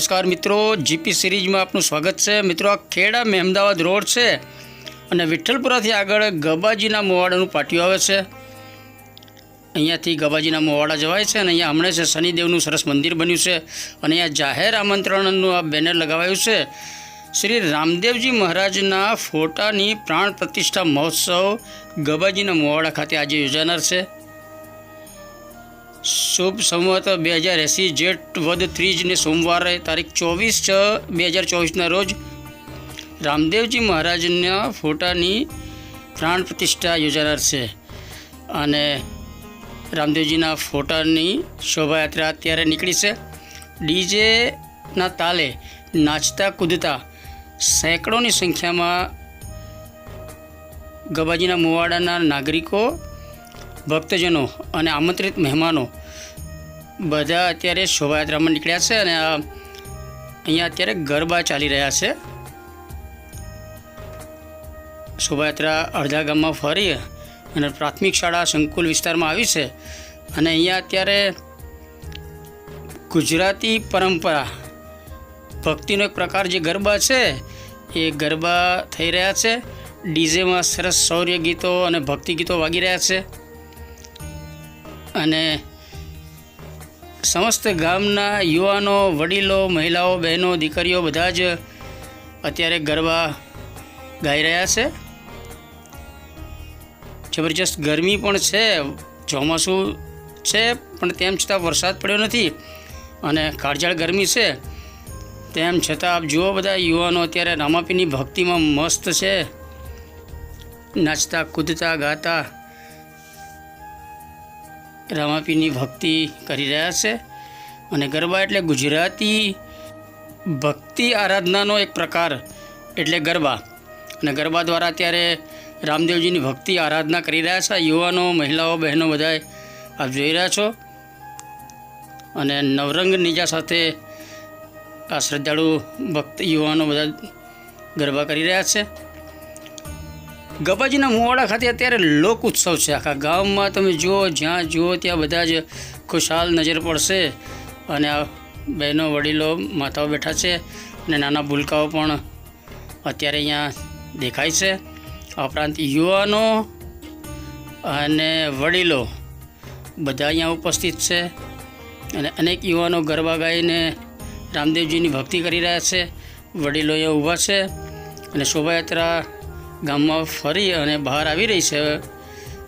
નમસ્કાર મિત્રો જીપી સિરીઝમાં આપનું સ્વાગત છે. મિત્રો, આ ખેડા મહેમદાવાદ રોડ છે અને વિઠ્ઠલપુરાથી આગળ ગબાજીના મોવાડાનું પાટિયું આવે છે. અહીંયાથી ગબાજીના મોવાડા જવાય છે અને અહીંયા હમણાં છે શનિદેવનું સરસ મંદિર બન્યું છે અને અહીંયા જાહેર આમંત્રણનું આ બેનર લગાવાયું છે. શ્રી રામદેવજી મહારાજના ફોટાની પ્રાણ પ્રતિષ્ઠા મહોત્સવ ગબાજીના મોવાડા ખાતે આજે યોજાનાર છે. શુભ સંવત બે હજાર એંસી જેઠ વદ ત્રીજને સોમવારે તારીખ ચોવીસ છ બે હજાર ચોવીસના રોજ રામદેવજી મહારાજના ફોટાની પ્રાણ પ્રતિષ્ઠા યોજાનાર છે. અને રામદેવજીના ફોટાની શોભાયાત્રા અત્યારે નીકળી છે. ડીજેના તાલે નાચતા કૂદતા સેંકડોની સંખ્યામાં ગબાજીના મુવાડાના નાગરિકો ભક્તજનો અને આમંત્રિત મહેમાનો બધા અત્યારે શોભાયાત્રામાં નીકળ્યા છે અને અહીંયા અત્યારે ગરબા ચાલી રહ્યા છે. શોભાયાત્રા અડધા ગામમાં ફરી અને પ્રાથમિક શાળા સંકુલ વિસ્તારમાં આવી છે અને અહીંયા અત્યારે ગુજરાતી પરંપરા, ભક્તિનો એક પ્રકાર જે ગરબા છે એ ગરબા થઈ રહ્યા છે. ડીજેમાં સરસ શૌર્ય ગીતો અને ભક્તિ ગીતો વાગી રહ્યા છે. અને સમસ્ત ગામના યુવાનો, વડીલો, મહિલાઓ, બહેનો, દીકરીઓ બધા જ અત્યારે ગરબા ગાઈ રહ્યા છે. જબરજસ્ત ગરમી પણ છે, ચોમાસું છે, પણ તેમ છતાં વરસાદ પડ્યો નથી અને કાળજાળ ગરમી છે. તેમ છતાં આપ જુઓ બધા યુવાનો અત્યારે રામાપીની ભક્તિમાં મસ્ત છે. નાચતા, કૂદતા, ગાતા રામાપીની ભક્તિ કરી રહ્યા છે અને ગરબા એટલે ગુજરાતી ભક્તિ આરાધનાનો એક પ્રકાર એટલે ગરબા. અને ગરબા દ્વારા અત્યારે રામદેવજીની ભક્તિ આરાધના કરી રહ્યા છે. યુવાનો, મહિલાઓ, બહેનો બધાએ આપ જોઈ રહ્યા છો. અને નવરંગ નીજા સાથે આ શ્રદ્ધાળુ ભક્ત યુવાનો બધા ગરબા કરી રહ્યા છે. ગબાજીના મુવાડા ખાતે અત્યારે લોક ઉત્સવ છે. આખા ગામમાં તમે જુઓ, જ્યાં જુઓ, ત્યાં બધા જ ખુશહાલ નજર પડશે. અને આ બહેનો, વડીલો, માતાઓ બેઠા છે અને નાના ભૂલકાઓ પણ અત્યારે અહીંયા દેખાય છે. આ ઉપરાંત યુવાનો અને વડીલો બધા અહીંયા ઉપસ્થિત છે. અને અનેક યુવાનો ગરબા ગાઈને રામદેવજીની ભક્તિ કરી રહ્યા છે. વડીલો અહીંયા ઊભા છે. અને શોભાયાત્રા ગામમાં ફરી અને બહાર આવી રહી છે.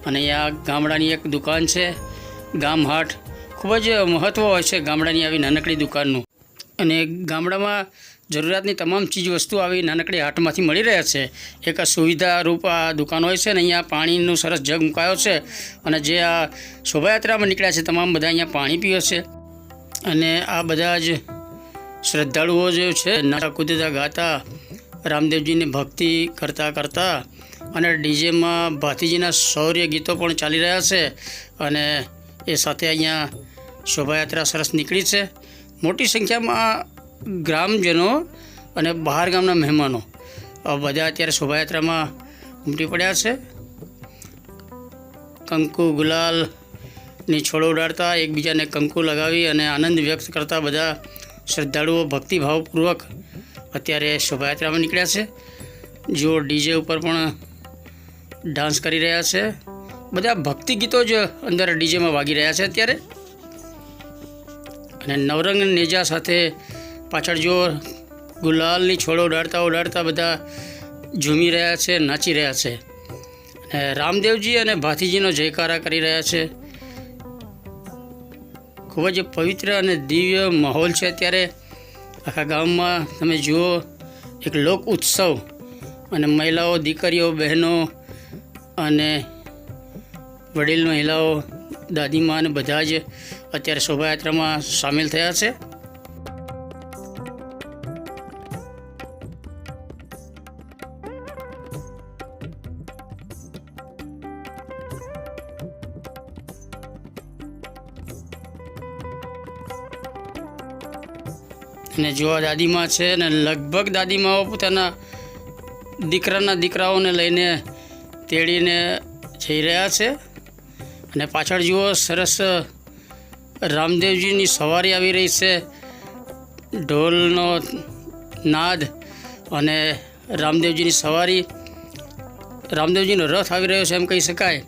અને અહીંયા ગામડાની એક દુકાન છે. ગામ હાટ. ખૂબ જ મહત્ત્વ હોય છે ગામડાની આવી નાનકડી દુકાનનું. અને ગામડામાં જરૂરિયાતની તમામ ચીજ વસ્તુ આવી નાનકડી હાટમાંથી મળી રહ્યા છે. એક આ સુવિધારૂપ આ દુકાન હોય છે ને અહીંયા પાણીનું સરસ જગ મુકાયો છે. અને જે આ શોભાયાત્રામાં નીકળ્યા છે તમામ બધા અહીંયા પાણી પીવે છે. અને આ બધા જ શ્રદ્ધાળુઓ જે છે નાતા કૂદતા ગાતા રામદેવજીની ભક્તિ કરતાં કરતાં અને ડીજેમાં ભાતીજીના શૌર્ય ગીતો પણ ચાલી રહ્યા છે અને એ સાથે અહીંયા શોભાયાત્રા સરસ નીકળી છે. મોટી સંખ્યામાં ગ્રામજનો અને બહાર ગામના મહેમાનો બધા અત્યારે શોભાયાત્રામાં ઉમટી પડ્યા છે. કંકુ ગુલાલની છોડો ઉડાડતા એકબીજાને કંકુ લગાવી અને આનંદ વ્યક્ત કરતા બધા શ્રદ્ધાળુઓ ભક્તિભાવપૂર્વક અત્યારે શોભાયાત્રામાં નીકળ્યા છે. જો ડીજે ઉપર પણ ડાન્સ કરી રહ્યા છે. બધા ભક્તિ ગીતો જ અંદર ડીજેમાં વાગી રહ્યા છે અત્યારે. અને નવરંગ નેજા સાથે પાછળ જો ગુલાલની છોડો ઉડાડતા ઉડાડતા બધા ઝૂમી રહ્યા છે, નાચી રહ્યા છે. અને રામદેવજી અને ભાથીજીનો જયકારા કરી રહ્યા છે. ખૂબ જ પવિત્ર અને દિવ્ય માહોલ છે અત્યારે. આખા ગામમાં તમે જુઓ, એક લોક ઉત્સવ અને મહિલાઓ, દીકરીઓ, બહેનો અને વડીલ મહિલાઓ દાદીમા અને બધા જ અત્યારે શોભાયાત્રામાં સામેલ થયા છે. અને આ છે ને લગભગ દાદીમાઓ પોતાના દીકરાના દીકરાઓને લઈને તેડીને જઈ રહ્યા છે. અને પાછળ જુઓ, સરસ રામદેવજીની સવારી આવી રહી છે. ઢોલનો નાદ અને રામદેવજીની સવારી. રામદેવજીનો રથ આવી રહ્યો છે એમ કહી શકાય.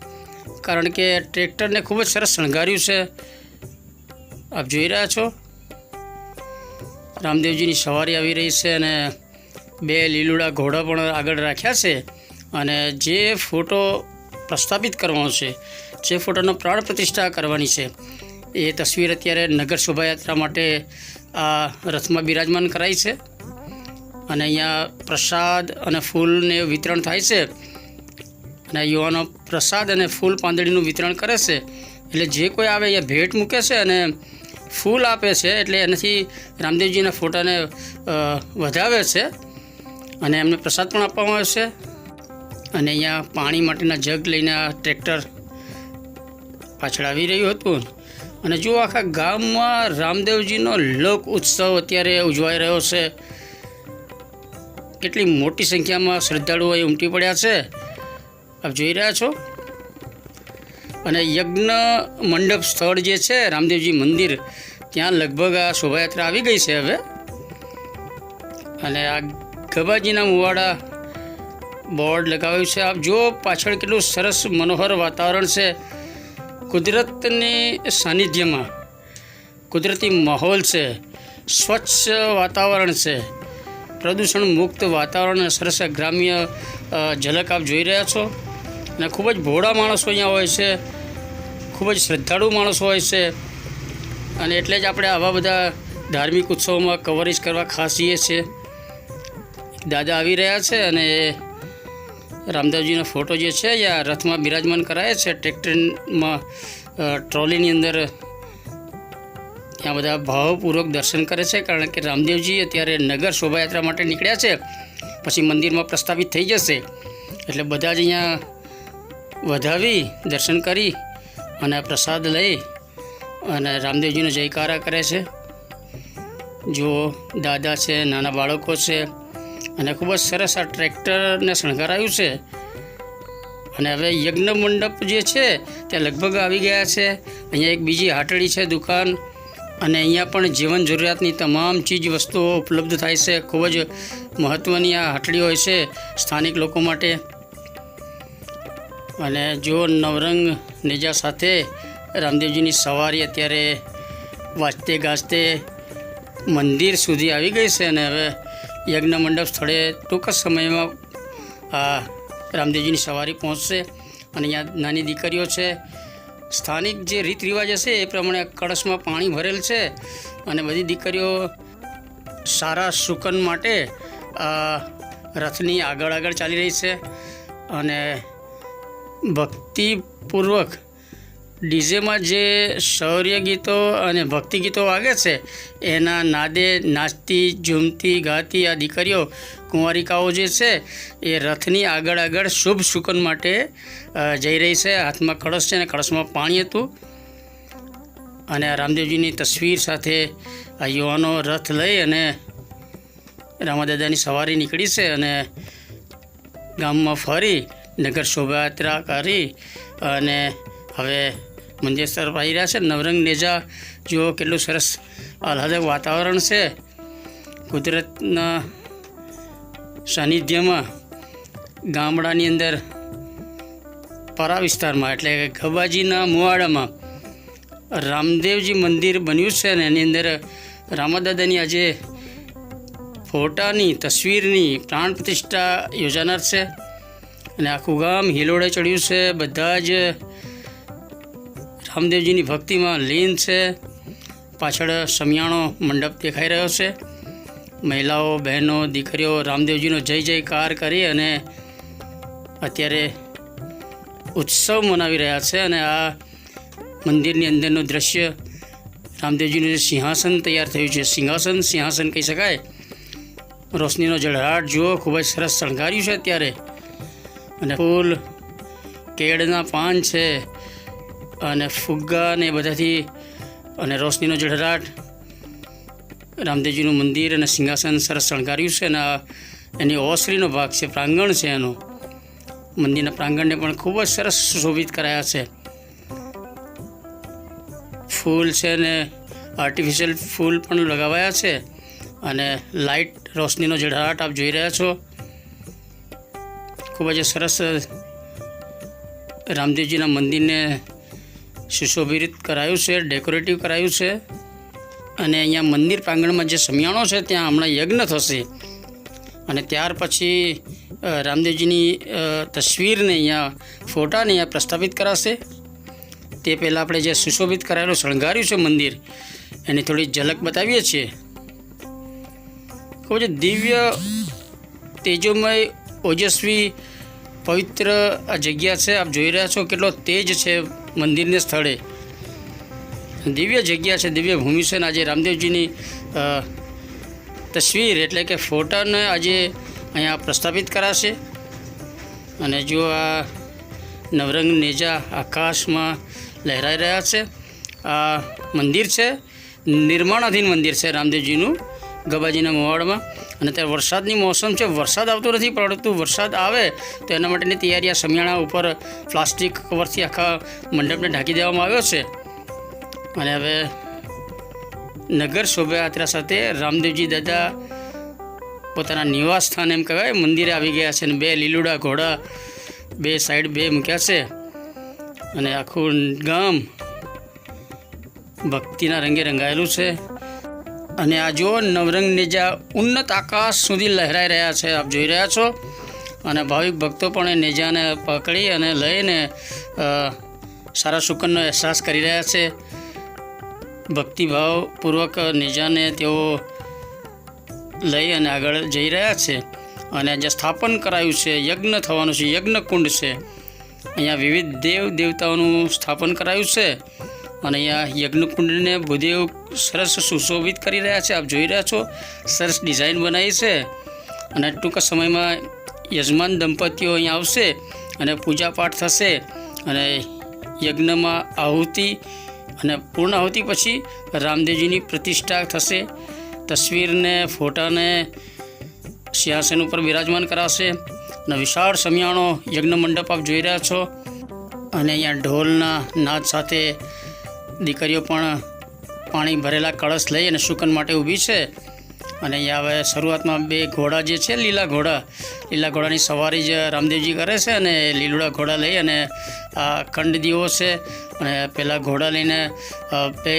કારણ કે ટ્રેક્ટરને ખૂબ જ સરસ શણગાર્યું છે. આપ જોઈ રહ્યા છો. રામદેવજીની સવારી આવી રહી છે અને બે લીલુડા ઘોડા પણ આગળ રાખ્યા છે અને જે ફોટો પ્રસ્થાપિત કરવાનો છે, જે ફોટોનો પ્રાણ પ્રતિષ્ઠા કરવાની છે, એ તસવીર અત્યારે નગર શોભાયાત્રા માટે આ રથમાં બિરાજમાન કરાઈ છે અને અહીંયા પ્રસાદ અને ફૂલને વિતરણ થાય છે અને યુવાનો પ્રસાદ અને ફૂલ પાંદડીનું વિતરણ કરે છે. એટલે જે કોઈ આવે અહીંયા ભેટ મૂકે છે અને ફૂલ આપે છે એટલે એનાથી રામદેવજીના ફોટાને વધાવે છે. અને એમને પ્રસાદ પણ આપવામાં આવે છે. અને અહીંયા પાણી માટેના જગ લઈને આ ટ્રેક્ટર પાછળ આવી રહ્યું હતું. અને જો આખા ગામમાં રામદેવજીનો લોક ઉત્સવ અત્યારે ઉજવાઈ રહ્યો છે. કેટલી મોટી સંખ્યામાં શ્રદ્ધાળુઓ અહીં ઉમટી પડ્યા છે. આપ જોઈ રહ્યા છો? અને યજ્ઞ મંડપ સ્થળ જે છે, રામદેવજી મંદિર, ત્યાં લગભગ આ શોભાયાત્રા આવી ગઈ છે હવે. અને આ ગબાજીના મુવાડા બોર્ડ લગાવ્યું છે. આપ જો પાછળ કેટલું સરસ મનોહર વાતાવરણ છે. કુદરતની સાનિધ્યમાં કુદરતી માહોલ છે. સ્વચ્છ વાતાવરણ છે. પ્રદૂષણ મુક્ત વાતાવરણ સરસ ગ્રામ્ય ઝલક આપ જોઈ રહ્યા છો. અને ખૂબ જ ભોળા માણસો અહીંયા હોય છે. ખૂબ જ શ્રદ્ધાળુ માણસો હોય છે. અને એટલે જ આપણે આવા બધા ધાર્મિક ઉત્સવોમાં કવરેજ કરવા ખાસ જઈએ છીએ. દાદા આવી રહ્યા છે અને રામદેવજીનો ફોટો જે છે અહીંયા રથમાં બિરાજમાન કરાય છે. ટ્રેક્ટરમાં ટ્રોલીની અંદર ત્યાં બધા ભાવપૂર્વક દર્શન કરે છે કારણ કે રામદેવજી અત્યારે નગર શોભાયાત્રા માટે નીકળ્યા છે. પછી મંદિરમાં પ્રસ્થાપિત થઈ જશે. એટલે બધા જ અહીંયા વધાવી દર્શન કરી અને પ્રસાદ લઈ અને રામદેવજીનો જયકારા કરે છે. જો દાદા છે, નાના બાળકો છે અને ખૂબ જ સરસ આ ટ્રેક્ટરને શણગારાયું છે. અને હવે યજ્ઞ મંડપ જે છે તે લગભગ આવી ગયા છે. અહીંયા એક બીજી હાટડી છે દુકાન અને અહીંયા પણ જીવન જરૂરિયાતની તમામ ચીજ વસ્તુઓ ઉપલબ્ધ થાય છે. ખૂબ જ મહત્ત્વની આ હાટડી હોય છે સ્થાનિક લોકો માટે. અને જો નવરંગ નેજા સાથે રામદેવજીની સવારી અત્યારે વાંચતે ગાજતે મંદિર સુધી આવી ગઈ છે અને હવે યજ્ઞ મંડપ સ્થળે ટૂંક જ સમયમાં, આ, રામદેવજીની સવારી પહોંચશે અને અહીંયા નાની દીકરીઓ છે. સ્થાનિક જે રીત રિવાજ હશે એ પ્રમાણે કળશમાં પાણી ભરેલ છે અને બધી દીકરીઓ સારા શુકન માટે રથની આગળ આગળ ચાલી રહી છે અને ભક્તિપૂર્વક ડીજેમાં જે શૌર્ય ગીતો અને ભક્તિ ગીતો વાગે છે, એના નાદે નાચતી, ઝૂમતી, ગાતી આ દીકરીઓ કુંવારિકાઓ જે છે, એ રથની આગળ આગળ શુભ શુકન માટે જઈ રહી છે. હાથમાં કળશ છે અને કળશમાં પાણી હતું. અને આ રામદેવજીની તસવીર સાથે આ યુવાનો રથ લઈ અને રામાદાદાની સવારી નીકળી છે અને ગામમાં ફરી નગર શોભાયાત્રા કરી અને હવે મંદિર તરફ આવી રહ્યા છે. નવરંગ નેજા, જુઓ કેટલું સરસ આહલાદક વાતાવરણ છે. કુદરતના સાનિધ્યમાં ગામડાની અંદર પરા વિસ્તારમાં, એટલે કે ગબાજીના મુવાડામાં રામદેવજી મંદિર બન્યું છે ને એની અંદર રામાદાદાની આજે ફોટાની, તસવીરની પ્રાણ પ્રતિષ્ઠા યોજાનાર છે. અને આખું ગામ હિલોળે ચડ્યું છે. બધા જ રામદેવજીની ભક્તિમાં લીન છે. પાછળ સમિયાણો મંડપ દેખાઈ રહ્યો છે. મહિલાઓ, બહેનો, દીકરીઓ, રામદેવજીનો જય જયકાર કરી અને અત્યારે ઉત્સવ મનાવી રહ્યા છે અને આ મંદિરની અંદરનું દ્રશ્ય રામદેવજીનું જે સિંહાસન તૈયાર થયું છે. સિંહાસન સિંહાસન કહી શકાય. રોશનીનો જળહાટ જુઓ, ખૂબ જ સરસ શણગાર્યું છે અત્યારે. અને ફૂલ, કેળના પાન છે, અને ફુગ્ગા ને બધાથી, અને રોશનીનો જળહળાટ રામદેવજીનું મંદિર અને સિંહાસન સરસ શણગાર્યું છે અને એની ઓસરીનો ભાગ છે, પ્રાંગણ છે એનો. મંદિરના પ્રાંગણને પણ ખૂબ જ સરસ સુશોભિત કરાયા છે. ફૂલ છે ને આર્ટિફિશિયલ ફૂલ પણ લગાવાયા છે અને લાઇટ રોશનીનો ઝળહળાટ આપ જોઈ રહ્યા છો. ખૂબ જ સરસ, રામદેવજીના મંદિરને સુશોભિત કરાયું છે ડેકોરેટિવ કરાયું છે. અને અહીંયા મંદિર પ્રાંગણમાં જે સમિયાણો છે, ત્યાં હમણાં યજ્ઞ થશે. અને ત્યાર પછી રામદેવજીની તસવીરને અહીંયા, ફોટાને અહીંયા પ્રસ્થાપિત કરાશે. તે પહેલાં આપણે જે સુશોભિત કરાયેલું શણગાર્યું છે મંદિર, એની થોડી ઝલક બતાવીએ છીએ. ખૂબ જ દિવ્ય, તેજોમય ઓજસ્વી, પવિત્ર આ જગ્યા છે. આપ જોઈ રહ્યા છો કેટલો તેજ છે મંદિરને સ્થળે. દિવ્ય જગ્યા છે, દિવ્ય ભૂમિ છે અને આજે રામદેવજીની તસવીર એટલે કે ફોટાને આજે અહીંયા પ્રસ્થાપિત કરાશે. અને જો આ નવરંગ નેજા આકાશમાં લહેરાઈ રહ્યા છે, આ મંદિર છે, નિર્માણાધીન મંદિર છે રામદેવજીનું ગબાજીના મોવાડમાં અને ત્યારે વરસાદની મોસમ છે. વરસાદ આવતો નથી, પરંતુ વરસાદ આવે તો એના માટેની તૈયારી આ સમિયાણા ઉપર પ્લાસ્ટિક કવરથી આખા મંડપને ઢાંકી દેવામાં આવ્યો છે. અને હવે નગર શોભાયાત્રા સાથે રામદેવજી દાદા પોતાના નિવાસ સ્થાન એમ કહેવાય, મંદિરે આવી ગયા છે અને બે લીલુડા ઘોડા બે સાઈડ બે મૂક્યા છે. અને આખું ગામ ભક્તિના રંગે રંગાયેલું છે. અને આ જો નવરંગ નેજા ઉન્નત આકાશ સુધી લહેરાઈ રહ્યા છે, આપ જોઈ રહ્યા છો. અને ભાવિક ભક્તો પણ એ નેજાને પકડી અને લઈને સારા સુકનનો અહેસાસ કરી રહ્યા છે. ભક્તિભાવપૂર્વક નેજાને તેઓ લઈ અને આગળ જઈ રહ્યા છે. અને જે સ્થાપન કરાયું છે, યજ્ઞ થવાનું છે યજ્ઞ કુંડ છે, અહીંયા વિવિધ દેવ દેવતાઓનું સ્થાપન કરાયું છે. અને અહીંયા યજ્ઞકુંડને ભૂદેવ સરસ સુશોભિત કરી રહ્યા છે. આપ જોઈ રહ્યા છો, સરસ ડિઝાઇન બનાવી છે. અને ટૂંક સમયમાં યજમાન દંપતીઓ અહીંયા આવશે અને પૂજાપાઠ થશે અને યજ્ઞમાં આહુતિ અને પૂર્ણ આહુતિ પછી રામદેવજીની પ્રતિષ્ઠા થશે. તસવીરને, ફોટાને સિંહાસન ઉપર બિરાજમાન કરાશે. અને વિશાળ સમિયાણો યજ્ઞ મંડપ આપ જોઈ રહ્યા છો. અને અહીંયા ઢોલના નાદ સાથે દીકરીઓ પણ પાણી ભરેલા કળશ લઈ અને શુકન માટે ઊભી છે. અને અહીંયા હવે શરૂઆતમાં બે ઘોડા જે છે, લીલા ઘોડા. લીલા ઘોડાની સવારી જ રામદેવજી કરે છે અને લીલુડા ઘોડા લઈ અને આ ખંડ દીવો છે. અને પેલા ઘોડા લઈને બે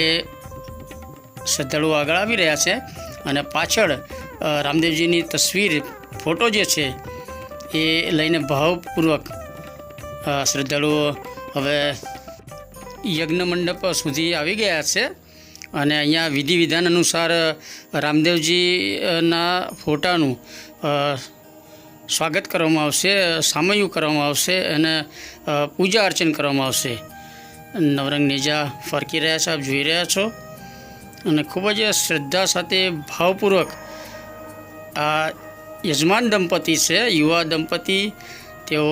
શ્રદ્ધાળુઓ આગળ આવી રહ્યા છે. અને પાછળ રામદેવજીની તસવીર, ફોટો જે છે, એ લઈને ભાવપૂર્વક શ્રદ્ધાળુઓ હવે યજ્ઞ મંડપ સુધી આવી ગયા છે. અને અહીંયા વિધિ વિધાન અનુસાર રામદેવજીના ફોટાનું સ્વાગત કરવામાં આવશે, સામયું કરવામાં આવશે અને પૂજા અર્ચન કરવામાં આવશે. નવરંગ નેજા ફરકી રહ્યા છે, આપ જોઈ રહ્યા છો. અને ખૂબ જ શ્રદ્ધા સાથે, ભાવપૂર્વક, આ યજમાન દંપતી છે, યુવા દંપતી, તેઓ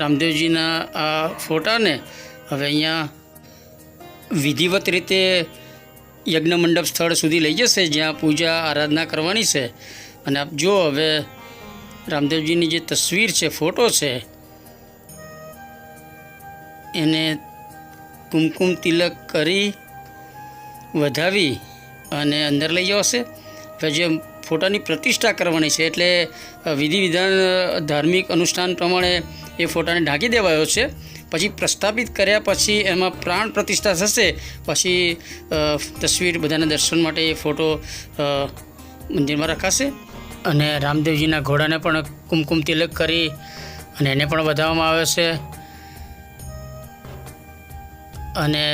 રામદેવજીના આ ફોટાને હવે અહીંયા વિધિવત રીતે યજ્ઞ મંડપ સ્થળ સુધી લઈ જશે, જ્યાં પૂજા આરાધના કરવાની છે. અને આપ જો હવે રામદેવજીની જે તસવીર છે, ફોટો છે, એને કુમકુમ તિલક કરી વધાવી અને અંદર લઈ જવાશે. હવે જે ફોટાની પ્રતિષ્ઠા કરવાની છે, એટલે વિધિ વિધાન ધાર્મિક અનુષ્ઠાન પ્રમાણે એ ફોટાને ઢાંકી દેવાયો છે. પછી પ્રસ્થાપિત કર્યા પછી એમાં પ્રાણ પ્રતિષ્ઠા થશે. પછી તસવીર બધાના દર્શન માટે એ ફોટો મંદિરમાં રખાશે. અને રામદેવજીના ઘોડાને પણ કુમકુમ તિલક કરી અને એને પણ વધાવવામાં આવે છે. અને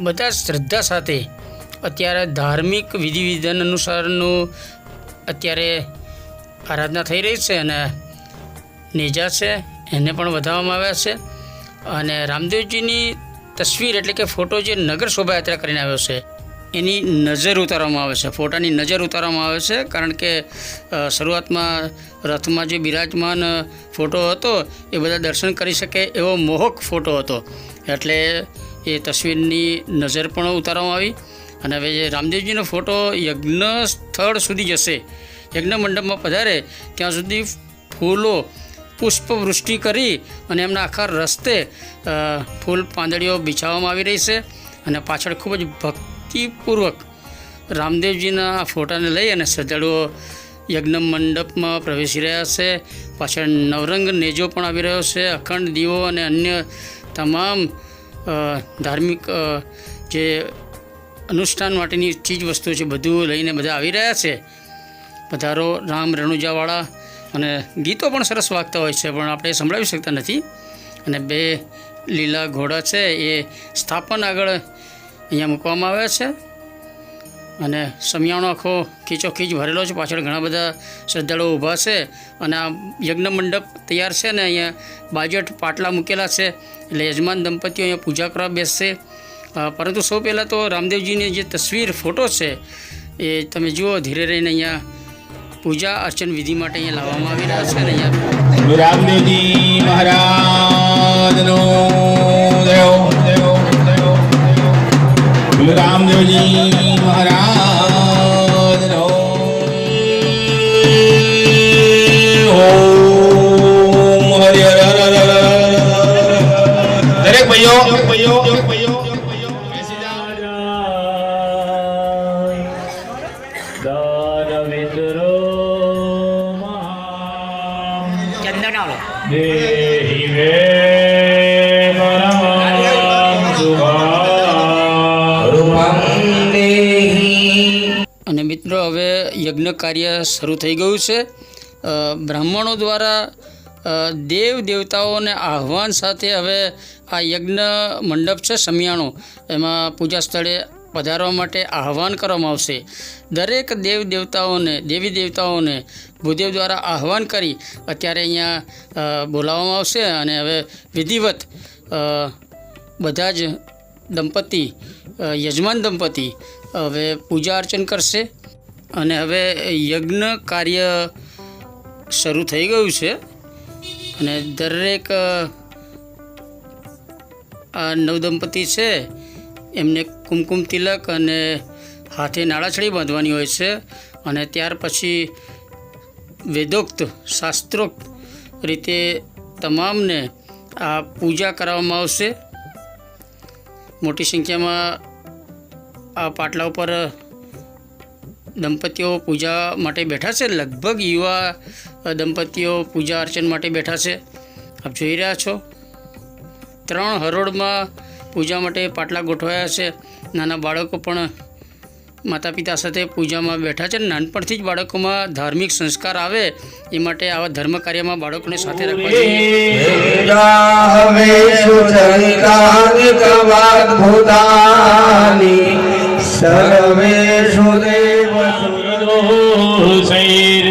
બધા શ્રદ્ધા સાથે અત્યારે ધાર્મિક વિધિ વિધાન અનુસારનું અત્યારે આરાધના થઈ રહી છે અને નેજા છે. એને પણ વધાવવામાં આવ્યા છે. અને રામદેવજીની તસવીર એટલે કે ફોટો જે નગર શોભાયાત્રા કરીને આવ્યો છે, એની નજર ઉતારવામાં આવે છે. ફોટાની નજર ઉતારવામાં આવે છે, કારણ કે શરૂઆતમાં રથમાં જે બિરાજમાન ફોટો હતો, એ બધા દર્શન કરી શકે એવો મોહક ફોટો હતો. એટલે એ તસવીરની નજર પણ ઉતારવામાં આવી અને હવે જે રામદેવજીનો ફોટો યજ્ઞ સ્થળ સુધી જશે યજ્ઞ મંડપમાં પધારે, ત્યાં સુધી ફૂલો પુષ્પવૃષ્ટિ કરી અને એમના આખા રસ્તે ફૂલ પાંદડીઓ બિછાવવામાં આવી રહી છે અને પાછળ ખૂબ જ ભક્તિપૂર્વક રામદેવજીના ફોટાને લઈ અને શ્રદ્ધાળુઓ યજ્ઞ મંડપમાં પ્રવેશી રહ્યા છે. પાછળ નવરંગ નેજો પણ આવી રહ્યો છે. અખંડ દીવો અને અન્ય તમામ ધાર્મિક જે અનુષ્ઠાન માટેની ચીજ વસ્તુઓ છે, બધું લઈને બધા આવી રહ્યા છે. પધારો રામ રણુજાવાળા અને ગીતો પણ સરસ વાગતા હોય છે, પણ આપણે સંભળાવી શકતા નથી. અને બે લીલા ઘોડા છે, એ સ્થાપન આગળ અહીંયા મૂકવામાં આવ્યા છે. અને સમિયાણો આખો ખીચોખીચ ભરેલો છે, પાછળ ઘણા બધા શ્રદ્ધાળુઓ ઊભા છે. અને આ યજ્ઞ મંડપ તૈયાર છે ને, અહીંયા બાજટ પાટલા મૂકેલા છે, એટલે યજમાન દંપતીઓ અહીંયા પૂજા કરવા બેસશે. પરંતુ સૌ પહેલાં તો રામદેવજીની જે તસવીર, ફોટો છે, એ તમે જુઓ, ધીરે રહીને અહીંયા પૂજા અર્ચન વિધિ માટે અહીંયા લાવવામાં આવી રહ્યા છે અને રામદેવજી મહારાજનો યજ્ઞ કાર્ય શરૂ થઈ ગયું છે. બ્રાહ્મણો દ્વારા દેવ દેવતાઓને આહવાન સાથે હવે આ યજ્ઞ મંડપ છે સમિયાણો. એમાં પૂજા સ્થળે પધારવા માટે આહવાન કરવામાં આવશે. દરેક દેવ દેવતાઓને, દેવી દેવતાઓને ભૂદેવ દ્વારા આહવાન કરી અત્યારે અહીંયા બોલાવવામાં આવશે અને હવે વિધિવત બધા જ દંપતી યજમાન દંપતી હવે પૂજા અર્ચન કરશે. અને હવે યજ્ઞ કાર્ય શરૂ થઈ ગયું છે. અને દરેક આ નવદંપતિ છે, એમને કુમકુમ તિલક અને હાથે નાળાછડી બાંધવાની હોય છે. અને ત્યાર પછી વેદોક્ત શાસ્ત્રોક્ત રીતે તમામને આ પૂજા કરાવવામાં આવશે. મોટી સંખ્યામાં આ પાટલા ઉપર દંપતીઓ પૂજા માટે બેઠા છે? લગભગ યુવા દંપતીઓ પૂજા અર્ચન માટે બેઠા છે. આપ જોઈ રહ્યા છો? ત્રણ હરોળમાં પૂજા માટે પાટલા ગોઠવાયા છે. નાના બાળકો પણ માતા પિતા સાથે પૂજામાં બેઠા છે. નાનપણથી જ બાળકોમાં ધાર્મિક સંસ્કાર આવે એ માટે આવા ધર્મ કાર્યમાં બાળકોને સાથે રાખવા જોઈએ. વીર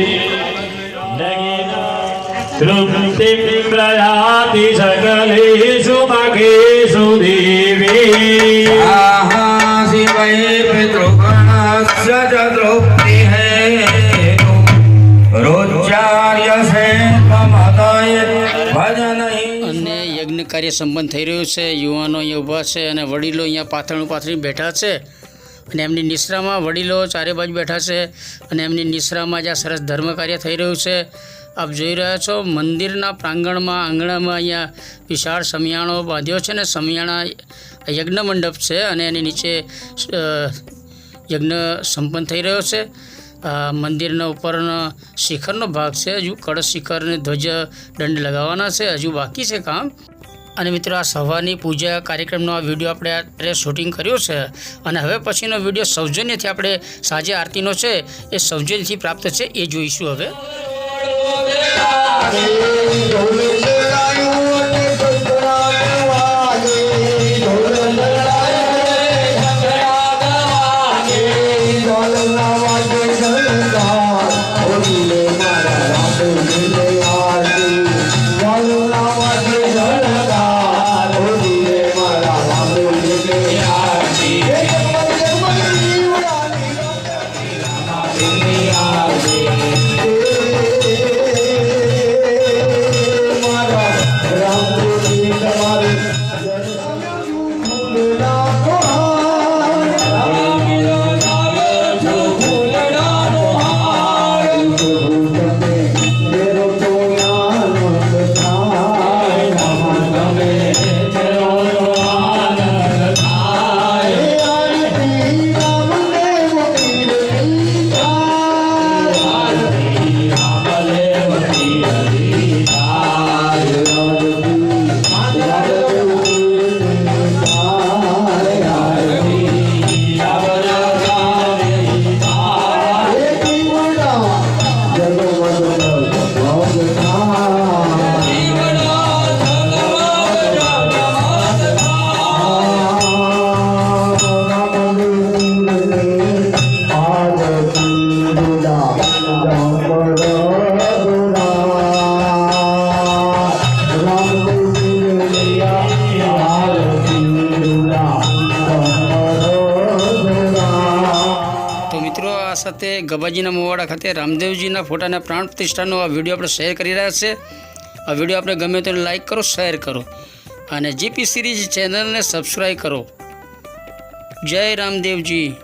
પ્રયાતિ સકલેશુ મખેશુ દેવી શિવય પિતૃગણસ્ય ચ હે રોચાર્ય સે અને યજ્ઞ કાર્ય સંબંધ થઈ રહ્યું છે. યુવાનો અહીંયા ઊભા છે અને વડીલો અહીંયા પાથરણું પાથરી બેઠા છે. અને એમની નિશ્રામાં વડીલો ચારે બાજુ બેઠા છે અને એમની નિશ્રામાં જ આ સરસ ધર્મ કાર્ય થઈ રહ્યું છે. આપ જોઈ રહ્યા છો, મંદિરના પ્રાંગણમાં, આંગણામાં અહીંયા વિશાળ સમિયાણો બાંધ્યો છે ને સમિયાણા યજ્ઞ મંડપ છે અને એની નીચે યજ્ઞ સંપન્ન થઈ રહ્યો છે. મંદિરના ઉપરનો શિખરનો ભાગ છે. હજુ કળશ શિખરને ધ્વજ દંડ લગાવવાના છે. હજુ બાકી છે કામ. અને મિત્રો આ સવારની પૂજા કાર્યક્રમનો આ વીડિયો આપણે અત્યારે શૂટિંગ કર્યો છે અને હવે પછીનો વીડિયો સૌજન્યથી આપણે સાંજે આરતીનો છે એ સૌજન્યથી પ્રાપ્ત છે એ જોઈશું હવે સાથે મુવાડા ખાતે રામદેવજીના ફોટાના પ્રાણ પ્રતિષ્ઠાનો આ વીડિયો આપણે શેર કરી રહ્યા છે. આ વીડિયો આપણે ગમે તો લાઈક કરો શેર કરો. અને જીપી સિરીઝ ચેનલને સબસ્ક્રાઈબ કરો. જય રામદેવજી.